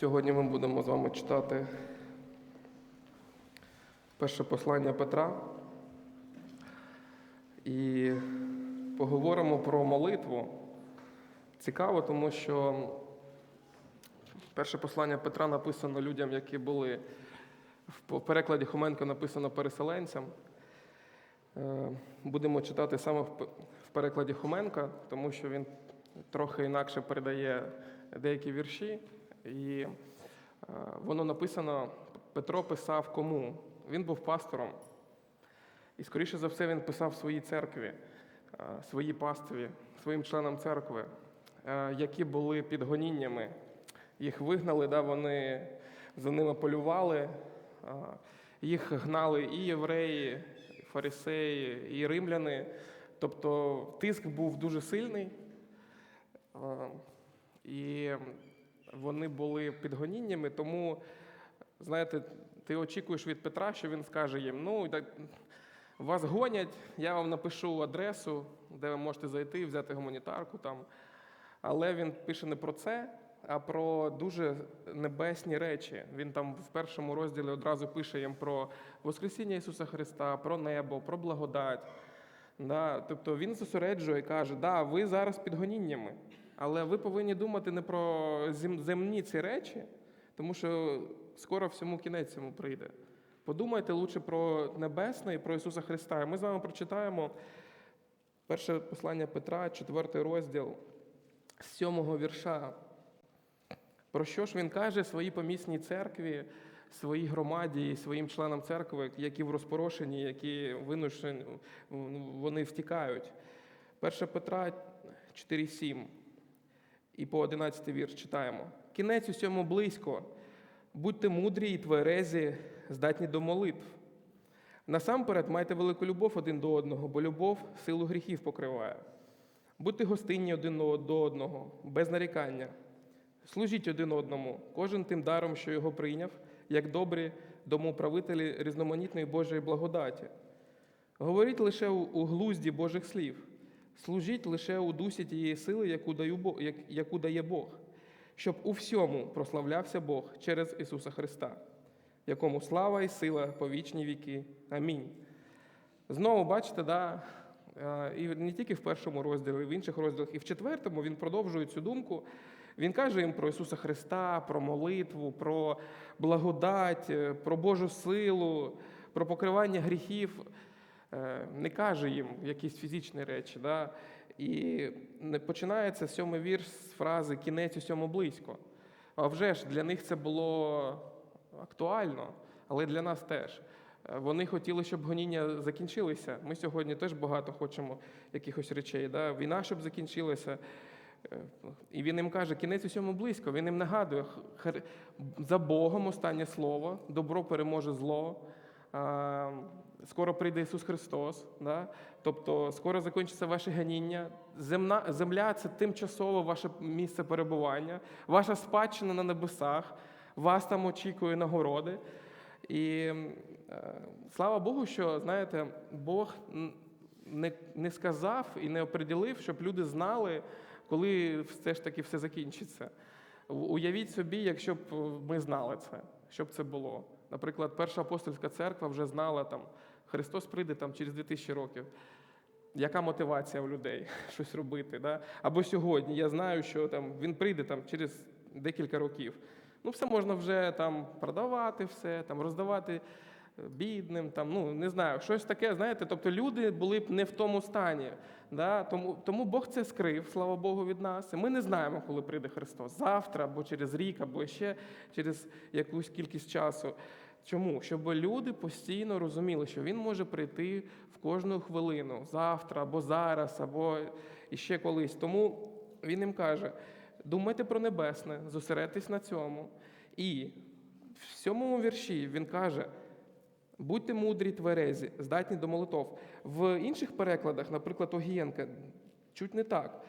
Сьогодні ми будемо з вами читати перше послання Петра і поговоримо про молитву. Цікаво, тому що перше послання Петра написано людям, які були в перекладі Хоменко написано переселенцям. Е, Будемо читати саме в перекладі Хоменка, тому що він трохи інакше передає деякі вірші. І е, воно написано, Петро писав кому? Він був пастором. І, скоріше за все, він писав своїй церкві, е, своїй пастві, своїм членам церкви, е, які були під гоніннями. Їх вигнали, да, вони за ними полювали, їх гнали і євреї, і фарисеї, і римляни. Тобто тиск був дуже сильний. І вони були під гоніннями, тому, знаєте, ти очікуєш від Петра, що він скаже їм: ну, так, вас гонять, я вам напишу адресу, де ви можете зайти, взяти гуманітарку там. Але він пише не про це, а про дуже небесні речі. Він там в першому розділі одразу пише їм про Воскресіння Ісуса Христа, про небо, про благодать. Да? Тобто він зосереджує і каже, да, ви зараз під гоніннями, але ви повинні думати не про земні ці речі, тому що скоро всьому кінець цьому прийде. Подумайте лучше про небесне і про Ісуса Христа. І ми з вами прочитаємо перше послання Петра, четвертий розділ з сьомого вірша. Про що ж він каже своїй помісній церкві, своїй громаді і своїм членам церкви, які в розпорошенні, які винушені, ну, вони втікають. 1 Петра 4,7 і по 11 вірш читаємо. Кінець усьому близько. Будьте мудрі і тверезі, здатні до молитв. Насамперед майте велику любов один до одного, бо любов силу гріхів покриває. Будьте гостинні один до одного, без нарікання. Служіть один одному, кожен тим даром, що його прийняв, як добрі домоуправителі різноманітної Божої благодаті. Говоріть лише у глузді Божих слів, служіть лише у дусі тієї сили, яку, даю яку дає Бог, щоб у всьому прославлявся Бог через Ісуса Христа, якому слава і сила по вічні віки. Амінь. Знову бачите, да, е, і не тільки в першому розділі, і в інших розділах, і в четвертому він продовжує цю думку. Він каже їм про Ісуса Христа, про молитву, про благодать, е, про Божу силу, про покривання гріхів. Е, Не каже їм якісь фізичні речі. Да? І починається сьомий вірш з фрази кінець усьому близько. А вже ж для них це було актуально, але для нас теж. Е, Вони хотіли, щоб гоніння закінчилися. Ми сьогодні теж багато хочемо якихось речей. Да? Війна, щоб закінчилася. Е, І він їм каже, кінець усьому близько. Він їм нагадує, за Богом останнє слово, добро переможе зло. Скоро прийде Ісус Христос, да? тобто скоро закінчиться ваше ганіння. Земна, земля це тимчасово ваше місце перебування, ваша спадщина на небесах, вас там очікує нагороди. І е, слава Богу, що знаєте, Бог не, не сказав і не оприділив, щоб люди знали, коли все ж таки все закінчиться. Уявіть собі, якщо б ми знали це, що б це було. Наприклад, перша апостольська церква вже знала там, Христос прийде там через 2000 років. Яка мотивація у людей щось робити? Да? Або сьогодні я знаю, що там він прийде там через декілька років. Ну, все можна вже там продавати, все, там роздавати е, бідним, там, ну не знаю, щось таке, знаєте, тобто люди були б не в тому стані. Да? Тому, тому Бог це скрив, слава Богу, від нас. І ми не знаємо, коли прийде Христос. Завтра, або через рік, або ще через якусь кількість часу. Чому? Щоб люди постійно розуміли, що він може прийти в кожну хвилину, завтра, або зараз, або іще колись. Тому він їм каже: думайте про небесне, зосередьтесь на цьому. І в сьомому вірші він каже: будьте мудрі, тверезі, здатні до молитов. В інших перекладах, наприклад, Огієнка, чуть не так.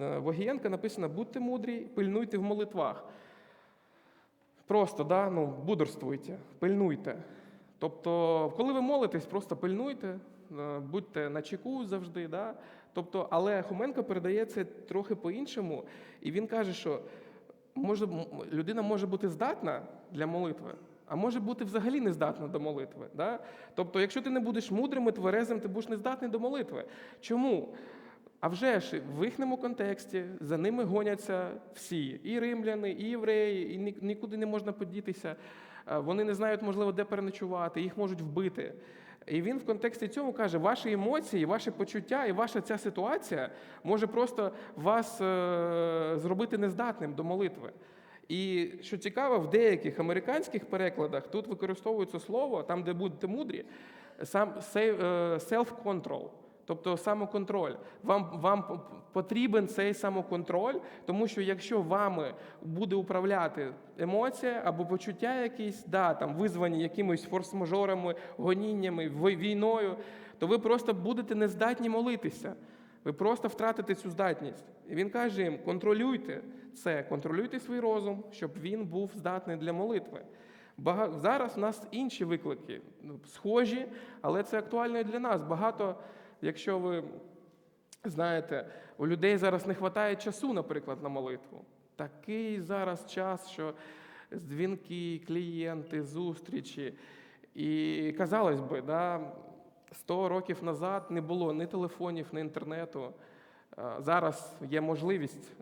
Е, В Огієнка написано: будьте мудрі, пильнуйте в молитвах. Просто да, ну, будорствуйте, пильнуйте. Тобто, коли ви молитесь, просто пильнуйте, е, будьте на чеку завжди. Да? Тобто, але Хоменко передає це трохи по-іншому, і він каже, що може, людина може бути здатна для молитви, а може бути взагалі не здатна до молитви. Да? Тобто, якщо ти не будеш мудрим і тверезим, ти будеш не здатний до молитви. Чому? А вже ж в їхньому контексті за ними гоняться всі: і римляни, і євреї, і нікуди не можна подітися. Е, Вони не знають, можливо, де переночувати, їх можуть вбити. І він в контексті цьому каже: ваші емоції, ваші почуття і ваша ця ситуація може просто вас е, зробити нездатним до молитви. І що цікаво, в деяких американських перекладах тут використовується слово, там, де будете мудрі, сам е, self-control. Тобто самоконтроль. Вам, вам потрібен цей самоконтроль, тому що якщо вами буде управляти емоція або почуття якісь, да, там, визвані якимись форс-мажорами, гоніннями, війною, то ви просто будете нездатні молитися. Ви просто втратите цю здатність. І він каже їм: контролюйте це, контролюйте свій розум, щоб він був здатний для молитви. Зараз в нас інші виклики, ну, схожі, але це актуально і для нас. Багато, якщо ви знаєте, у людей зараз не вистачає часу, наприклад, на молитву. Такий зараз час, що дзвінки, клієнти, зустрічі. І казалось би, да, 100 років назад не було ні телефонів, ні інтернету. Зараз є можливість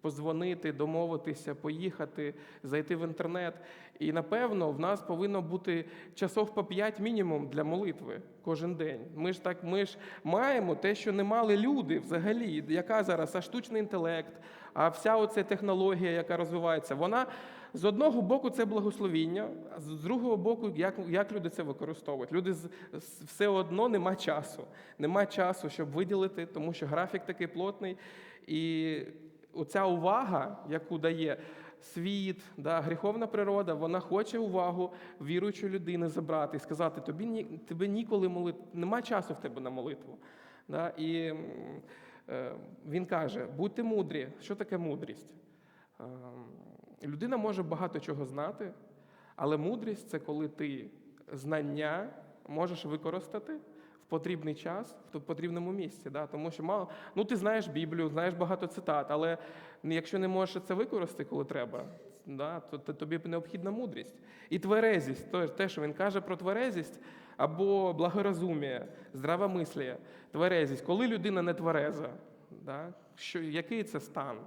позвонити, домовитися, поїхати, зайти в інтернет. І напевно в нас повинно бути часов по 5 мінімум для молитви кожен день. Ми ж так, ми ж маємо те, що не мали люди взагалі. Яка зараз а штучний інтелект, а вся оця технологія, яка розвивається, вона з одного боку це благословіння, а з другого боку, як, як люди це використовують. Люди з, з- все одно нема часу. Нема часу, щоб виділити, тому що графік такий плотний. І оця увага, яку дає світ, да, гріховна природа, вона хоче увагу віруючої людини забрати і сказати: тобі ні, тебе ніколи молити, нема часу в тебе на молитву. Да? І е, він каже: будьте мудрі. Що таке мудрість? Ем, Людина може багато чого знати, але мудрість це коли ти знання можеш використати потрібний час, в потрібному місці. Да? Тому що мало, ну ти знаєш Біблію, знаєш багато цитат, але якщо не можеш це використати, коли треба, да, то, то тобі необхідна мудрість. І тверезість, то, те, що він каже про тверезість, або благорозумія, здравомислія, тверезість, коли людина не твереза, да? що, який це стан?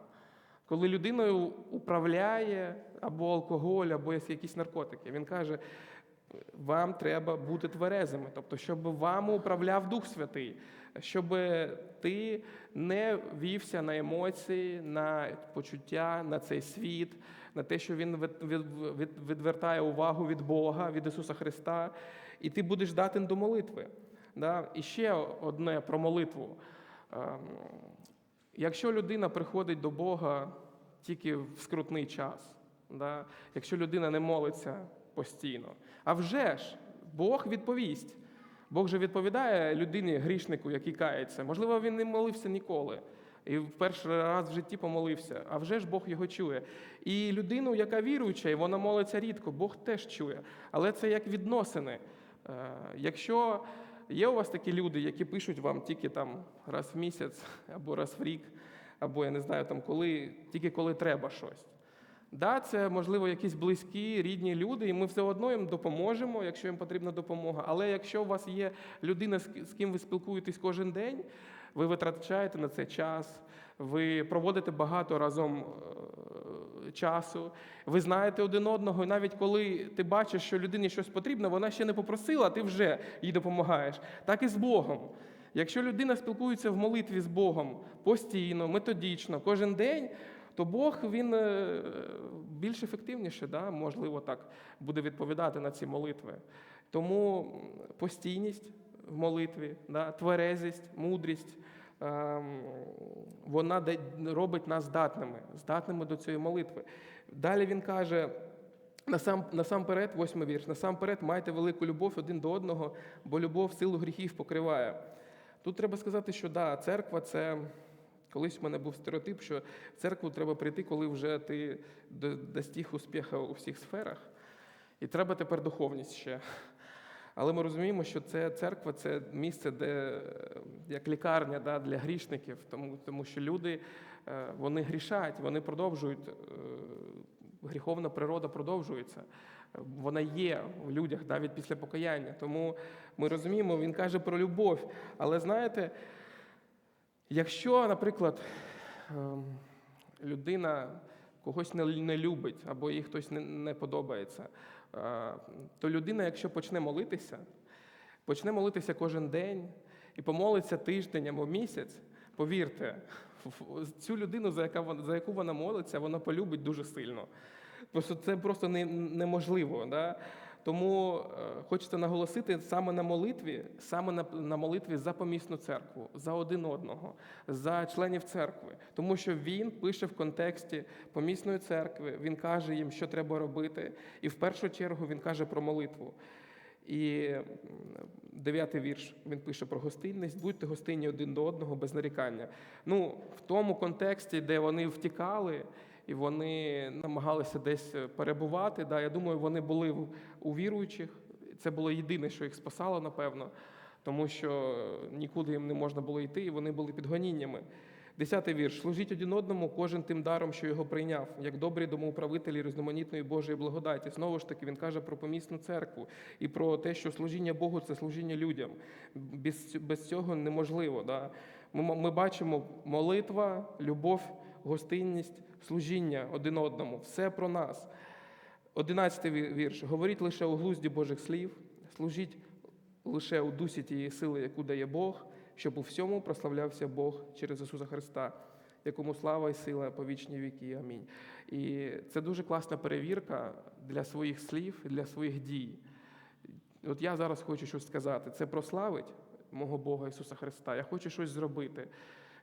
Коли людиною управляє або алкоголь, або якісь наркотики. Він каже, вам треба бути тверезими, тобто, щоб вами управляв Дух Святий, щоб ти не вівся на емоції, на почуття, на цей світ, на те, що він від- від- від- відвертає увагу від Бога, від Ісуса Христа, і ти будеш здатен до молитви. Да? І ще одне про молитву. Ем, Якщо людина приходить до Бога тільки в скрутний час, да? якщо людина не молиться постійно, а вже ж Бог відповість. Бог же відповідає людині, грішнику, який кається. Можливо, він не молився ніколи. І в перший раз в житті помолився, а вже ж Бог його чує. І людину, яка віруюча, і вона молиться рідко, Бог теж чує. Але це як відносини. Е, Якщо є у вас такі люди, які пишуть вам тільки там раз в місяць або раз в рік, або я не знаю, там коли, тільки коли треба щось. Да, це можливо якісь близькі, рідні люди, і ми все одно їм допоможемо, якщо їм потрібна допомога. Але якщо у вас є людина, з ким ви спілкуєтесь кожен день, ви витрачаєте на це час, ви проводите багато разом е, часу, ви знаєте один одного, і навіть коли ти бачиш, що людині щось потрібно, вона ще не попросила, ти вже їй допомагаєш. Так і з Богом. Якщо людина спілкується в молитві з Богом постійно, методично, кожен день, то Бог він е, більш ефективніше, да, можливо, так буде відповідати на ці молитви. Тому постійність в молитві, да, тверезість, мудрість. ем, Вона робить нас здатними, здатними до цієї молитви. Далі він каже: Насам, насамперед, восьмий вірш, насамперед майте велику любов один до одного, бо любов силу гріхів покриває. Тут треба сказати, що да, церква це колись в мене був стереотип, що в церкву треба прийти, коли вже ти до- достиг успіху у всіх сферах. І треба тепер духовність ще. Але ми розуміємо, що це церква це місце, де як лікарня да, для грішників, тому, тому що люди е, вони грішать, вони продовжують, е, гріховна природа продовжується. Вона є в людях навіть після покаяння. Тому ми розуміємо, він каже про любов. Але знаєте, якщо, наприклад, ем, людина когось не, любить або їй хтось не, подобається, е, то людина, якщо почне молитися, почне молитися кожен день і помолиться тиждень або місяць, повірте, цю людину, за яку вона молиться, вона полюбить дуже сильно. Просто це просто неможливо. Да? Тому е, хочеться наголосити саме на молитві, саме на, на молитві за помісну церкву, за один одного, за членів церкви. Тому що він пише в контексті помісної церкви, він каже їм, що треба робити, і в першу чергу він каже про молитву. І дев'ятий вірш він пише про гостинність, будьте гостинні один до одного без нарікання. Ну, в тому контексті, де вони втікали і вони намагалися десь перебувати, да, я думаю, вони були у віруючих. Це було єдине, що їх спасало, напевно, тому що нікуди їм не можна було йти, і вони були під гоніннями. Десятий вірш. Служіть один одному, кожен тим даром, що його прийняв, як добрі домоуправителі різноманітної Божої благодаті. Знову ж таки, він каже про помісну церкву і про те, що служіння Богу це служіння людям. Без, без цього неможливо. Да? Ми, ми бачимо молитва, любов, гостинність, служіння один одному. Все про нас. Одинадцятий вірш. Говоріть лише у глузді Божих слів, служіть лише у дусі тієї сили, яку дає Бог, щоб у всьому прославлявся Бог через Ісуса Христа, якому слава і сила по вічні віки. Амінь. І це дуже класна перевірка для своїх слів, для своїх дій. От я зараз хочу щось сказати. Це прославить мого Бога Ісуса Христа. Я хочу щось зробити.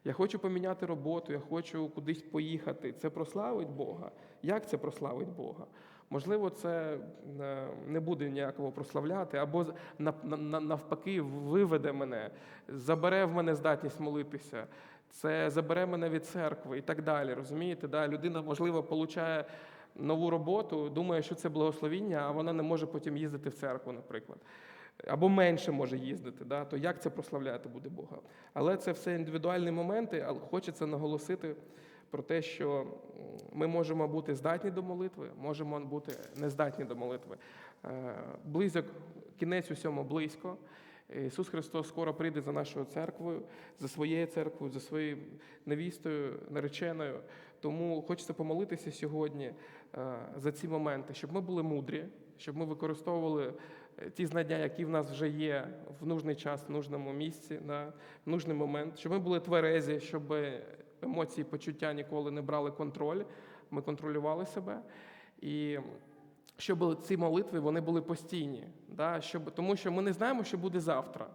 Я хочу поміняти роботу, я хочу кудись поїхати. Це прославить Бога. Як це прославить Бога? Можливо, це е, не буде ніякого прославляти, або на- на- на- навпаки виведе мене, забере в мене здатність молитися. Це забере мене від церкви і так далі. Розумієте? Да? Людина, можливо, получає нову роботу, думає, що це благословіння, а вона не може потім їздити в церкву, наприклад. Або менше може їздити, да? то як це прославляти буде Бога? Але це все індивідуальні моменти, але хочеться наголосити про те, що ми можемо бути здатні до молитви, можемо бути нездатні до молитви. Е, Близьок, кінець усьому близько. Ісус Христос скоро прийде за нашою церквою, за своєю церквою, за своєю невістою, нареченою. Тому хочеться помолитися сьогодні е, за ці моменти, щоб ми були мудрі, щоб ми використовували ті знання, які в нас вже є в нужний час, в нужному місці, на нужний момент, щоб ми були тверезі, щоб емоції, почуття ніколи не брали контроль. Ми контролювали себе. І щоб ці молитви вони були постійні, да? щоб, тому що ми не знаємо, що буде завтра.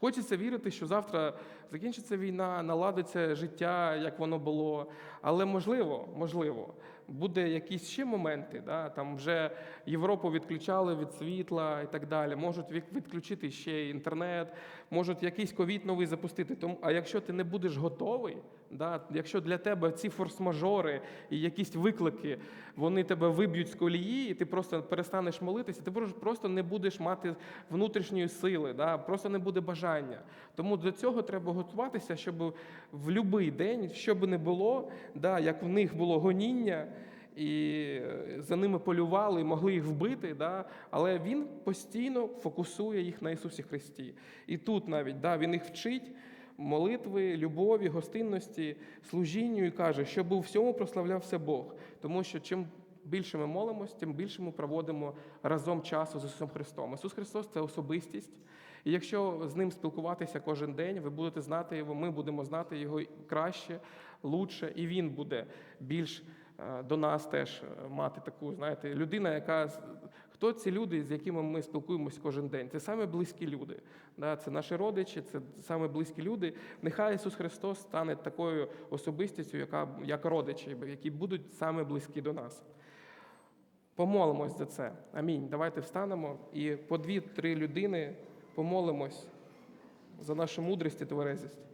Хочеться вірити, що завтра закінчиться війна, наладиться життя, як воно було. Але можливо, можливо, буде якісь ще моменти. Да? Там вже Європу відключали від світла і так далі. Можуть відключити ще інтернет, можуть якийсь ковід новий запустити. Тому, а якщо ти не будеш готовий, да? якщо для тебе ці форс-мажори і якісь виклики, вони тебе виб'ють з колії, і ти просто перестанеш молитися, ти просто- не будеш мати внутрішньої сили, да? просто не буде бажання. Тому до цього треба готуватися, щоб в будь-який день, що би не було, да, як в них було гоніння, і е, за ними полювали, могли їх вбити, да, але він постійно фокусує їх на Ісусі Христі. І тут навіть да, він їх вчить молитви, любові, гостинності, служінню і каже, щоб у всьому прославлявся Бог. Тому що чим більше ми молимось, тим більше ми проводимо разом часу з Ісусом Христом. Ісус Христос це особистість. І якщо з ним спілкуватися кожен день, ви будете знати його, ми будемо знати його краще, лучше, і він буде більш до нас теж е, мати таку, знаєте, людина, яка хто ці люди, з якими ми спілкуємось кожен день? Це саме близькі люди. Да? Це наші родичі, це саме близькі люди. Нехай Ісус Христос стане такою особистістю, яка як родичі, які будуть саме близькі до нас. Помолимось за це. Амінь. Давайте встанемо і по дві-три людини помолимось за нашу мудрість і тверезість.